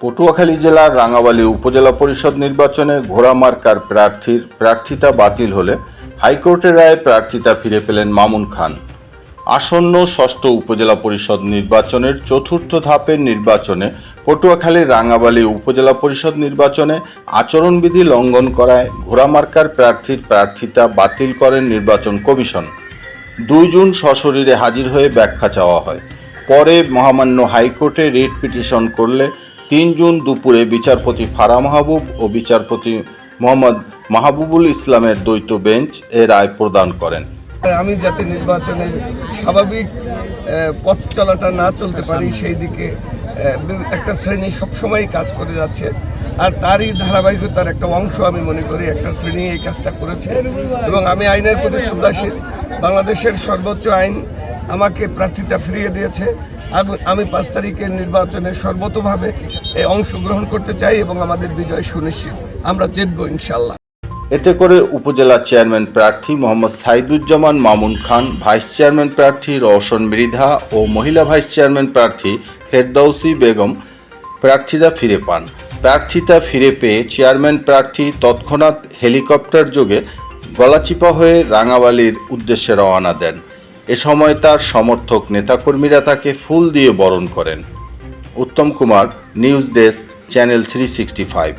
পটুয়াখালী জেলার রাঙাবালী উপজেলা পরিষদ নির্বাচনে ঘোড়া মার্কার প্রার্থীর প্রার্থিতা বাতিল হলে হাইকোর্টের রায়ে প্রার্থিতা ফিরে পেলেন মামুন খান। আসন্ন ষষ্ঠ উপজেলা পরিষদ নির্বাচনের চতুর্থ ধাপের নির্বাচনে পটুয়াখালীর রাঙাবালী উপজেলা পরিষদ নির্বাচনে আচরণবিধি লঙ্ঘন করায় ঘোড়া মার্কার প্রার্থীর প্রার্থিতা বাতিল করেন নির্বাচন কমিশন। দুই জুন সশরীরে হাজির হয়ে ব্যাখ্যা চাওয়া হয়। পরে মহামান্য হাইকোর্টে রিট পিটিশন করলে তিন জুন দুপুরে বিচারপতি ফারা মাহবুব ও বিচারপতি মোহাম্মদ মাহবুবুল ইসলামের দ্বৈত বেঞ্চ এ রায় প্রদান করেন। আমি যাতে নির্বাচনের স্বাভাবিক পথ চলাটা না চলতে পারি, সেই দিকে একটা শ্রেণি সবসময় কাজ করে যাচ্ছে। আর তারই ধারাবাহিকতার একটা অংশ আমি মনে করি, একটা শ্রেণি এই কাজটা করেছে। এবং আমি আইনের প্রতি শ্রদ্ধাশীল। বাংলাদেশের সর্বোচ্চ আইন আমাকে প্রার্থিতা ফিরিয়ে দিয়েছে। আমি পাঁচ তারিখের নির্বাচনে সর্বতোভাবে অংশগ্রহণ করতে চাই এবং আমাদের বিজয় সুনিশ্চিত। আমরা জিতবো ইনশাল্লাহ এতে করে উপজেলা চেয়ারম্যান প্রার্থী মোহাম্মদ সাইদুজ্জামান মামুন খান, ভাইস চেয়ারম্যান প্রার্থী রওশন মৃধা ও মহিলা ভাইস চেয়ারম্যান প্রার্থী ফেরদৌসি বেগম প্রার্থিতা ফিরে পান। প্রার্থিতা ফিরে পেয়ে চেয়ারম্যান প্রার্থী তৎক্ষণাৎ হেলিকপ্টার যোগে গলাচিপা হয়ে রাঙাবালির উদ্দেশ্যে রওনা দেন। এ সময় তার সমর্থক নেতাকর্মীরা তাকে ফুল দিয়ে বরণ করেন। Uttam Kumar, news desk, channel three sixty five.